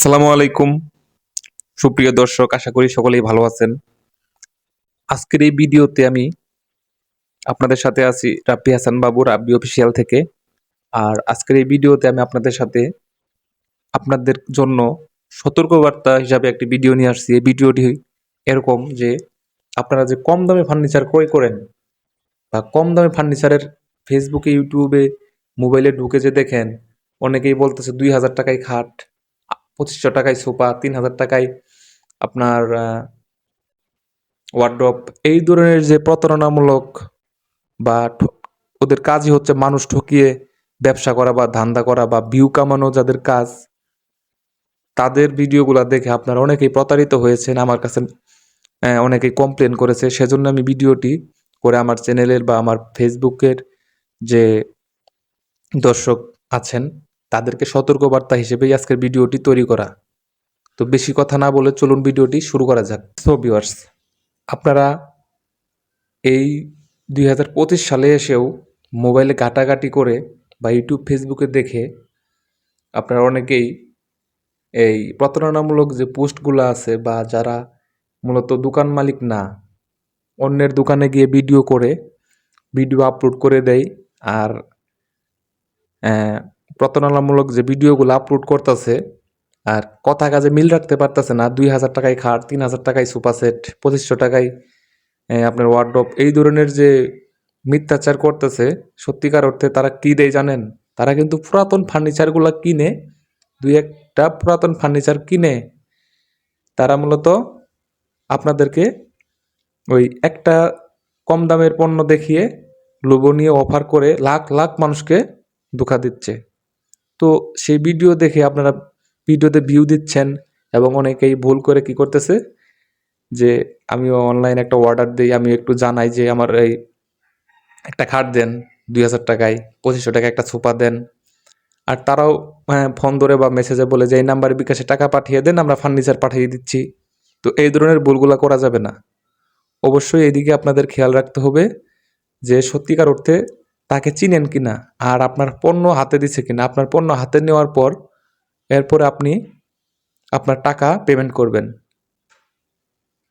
আসসালামু আলাইকুম। সুপ্রিয় দর্শক, আশা করি সকলেই ভালো আছেন। আজকের এই ভিডিওতে আমি আপনাদের সাথে আছি রাব্বি হাসান বাবু, রাব্বি অফিসিয়াল থেকে। আর আজকের এই ভিডিওতে আমি আপনাদের সাথে আপনাদের জন্য সতর্কবার্তা হিসাবে একটি ভিডিও নিয়ে আসছি। এই ভিডিওটি এরকম যে আপনারা যে কম দামে ফার্নিচার ক্রয় করেন বা কম দামে ফার্নিচারের ফেসবুকে ইউটিউবে মোবাইলে ঢুকে যে দেখেন, অনেকেই বলতেছে দুই হাজার টাকায় খাট। পঁচিশশো টাকায় সোফা তিন হাজার টাকায় আপনার ওয়ার্ড্রপ এই ধরনের যে প্রতারণামূলক বা ওদের কাজই হচ্ছে মানুষ ঠকিয়ে ব্যবসা করা বা ধান্দা করা বা ভিউ কামানো যাদের কাজ, তাদের ভিডিওগুলো দেখে আপনারা অনেকেই প্রতারিত হয়েছেন, আমার কাছে অনেকেই কমপ্লেন করেছে। সেজন্য আমি ভিডিওটি করে আমার চ্যানেলের বা আমার ফেসবুকের যে দর্শক আছেন তাদেরকে সতর্কবার্তা হিসেবেই আজকের ভিডিওটি তৈরি করা। তো বেশি কথা না বলে চলুন ভিডিওটি শুরু করা যাক। সো ভিউয়ার্স আপনারা এই দুই হাজার পঁচিশ সালে এসেও মোবাইলে ঘাটাঘাটি করে বা ইউটিউব, ফেসবুকে দেখে আপনারা অনেকেই এই প্রতারণামূলক যে পোস্টগুলো আছে বা যারা মূলত দোকান মালিক না, অন্যের দোকানে গিয়ে ভিডিও করে, ভিডিও আপলোড করে দেয় আর প্রতারণামূলক যে ভিডিওগুলো আপলোড করতেছে আর কথা কাজে মিল রাখতে পারতেছে না, দুই হাজার টাকায় খাট, তিন হাজার টাকায় সেট পঁচিশশো টাকায় আপনার ওয়ার্ড্রপ এই ধরনের যে মিথ্যাচার করতেছে, সত্যিকার অর্থে তারা কি দেয় জানেন? তারা কিন্তু পুরাতন ফার্নিচারগুলো কিনে, দুই একটা পুরাতন ফার্নিচার কিনে, তারা মূলত আপনাদেরকে ওই একটা কম দামের পণ্য দেখিয়ে লোভনীয় অফার করে লাখ লাখ মানুষকে ধোকা দিচ্ছে। তো সেই ভিডিও দেখে আপনারা ভিডিওতে ভিউ দিচ্ছেন এবং অনেকেই ভুল করে কি করতেছে? যে আমিও অনলাইন একটা অর্ডার দিই আমি একটু জানাই যে আমার এই একটা খাট দেন দুই হাজার টাকায় পঁচিশশো টাকা একটা সোফা দেন। আর তারাও হ্যাঁ, ফোন ধরে বা মেসেজে বলে যে এই নাম্বারে বিকাশে টাকা পাঠিয়ে দেন আমরা ফার্নিচার পাঠিয়ে দিচ্ছি। তো এই ধরনের ভুলগুলো করা যাবে না। অবশ্যই এদিকে আপনাদের খেয়াল রাখতে হবে যে সত্যিকার অর্থে তাকে চিনেন কি না আর আপনার পণ্য হাতে দিচ্ছে কিনা? আপনার পণ্য হাতে নেওয়ার পর, এরপর আপনি আপনার টাকা পেমেন্ট করবেন।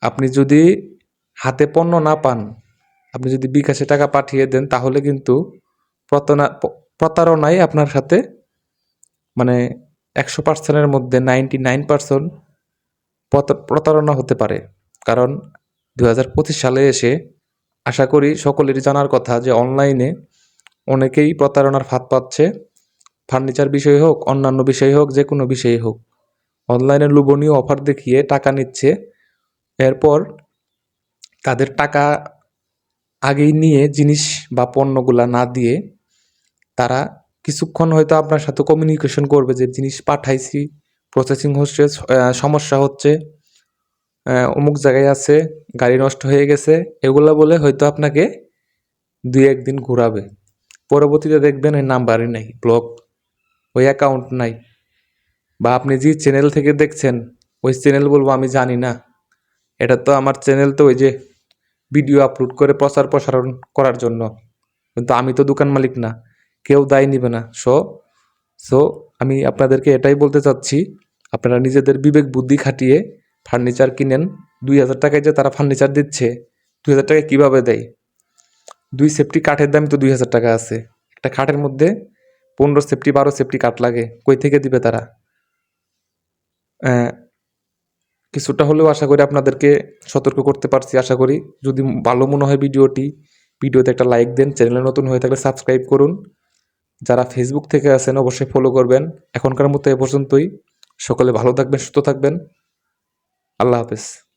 আপনি যদি হাতে পণ্য না পান, আপনি যদি বিকাশে টাকা পাঠিয়ে দেন, তাহলে কিন্তু প্রতারণা প- প্রতারণাই আপনার সাথে মানে একশো পার্সেন্টের মধ্যে নাইনটি নাইন পার্সেন্ট প্রতারণা হতে পারে। কারণ দু হাজার পঁচিশ সালে এসে আশা করি সকলেরই জানার কথা যে অনলাইনে অনেকেই প্রতারণার ফাঁদ পাচ্ছে। ফার্নিচার বিষয় হোক, অন্যান্য বিষয় হোক, যে কোনো বিষয়ে হোক। অনলাইনে লোভনীয় অফার দেখিয়ে টাকা নিচ্ছে। এরপর তাদের টাকা আগেই নিয়ে জিনিস বা পণ্যগুলা না দিয়ে তারা কিছুক্ষণ হয়তো আপনার সাথে কমিউনিকেশন করবে যে, জিনিস পাঠাইছি প্রসেসিং হচ্ছে সমস্যা হচ্ছে অমুক জায়গায় আছে, গাড়ি নষ্ট হয়ে গেছে। এগুলো বলে হয়তো আপনাকে দুই একদিন ঘোরাবে। পরবর্তীতে দেখবেন ওই নাম্বারই নাই ব্লক ওই অ্যাকাউন্ট নাই। বা আপনি যে চ্যানেল থেকে দেখছেন, ওই চ্যানেল বলব আমি জানি না। এটা তো আমার চ্যানেল তো ওই যে ভিডিও আপলোড করে প্রচার প্রসারণ করার জন্য। কিন্তু আমি তো দোকান মালিক না, কেউ দায় নিবে না। সো সো আমি আপনাদেরকে এটাই বলতে চাচ্ছি, আপনারা নিজেদের বিবেক বুদ্ধি খাটিয়ে ফার্নিচার কিনেন। দুই হাজার টাকায় যে তারা ফার্নিচার দিচ্ছে, দুই হাজার টাকায় কীভাবে দেয়? দুই সেফটি কাঠের দাম তো দুই হাজার টাকা আছে। একটা খাটের মধ্যে পনেরো সেফটি বারো সেফটি কাঠ লাগে। কই থেকে দিবে তারা? কিছুটা হলেও আশা করি আপনাদেরকে সতর্ক করতে পারছি, আশা করি। যদি ভালো মনে হয় ভিডিওটি, ভিডিওতে একটা লাইক দেন, চ্যানেলে নতুন হয়ে থাকলে সাবস্ক্রাইব করুন। যারা ফেসবুক থেকে আছেন, অবশ্যই ফলো করবেন। এখনকার মতো এ পর্যন্তই। সকলে ভালো থাকবেন, সুস্থ থাকবেন। আল্লাহ হাফেজ।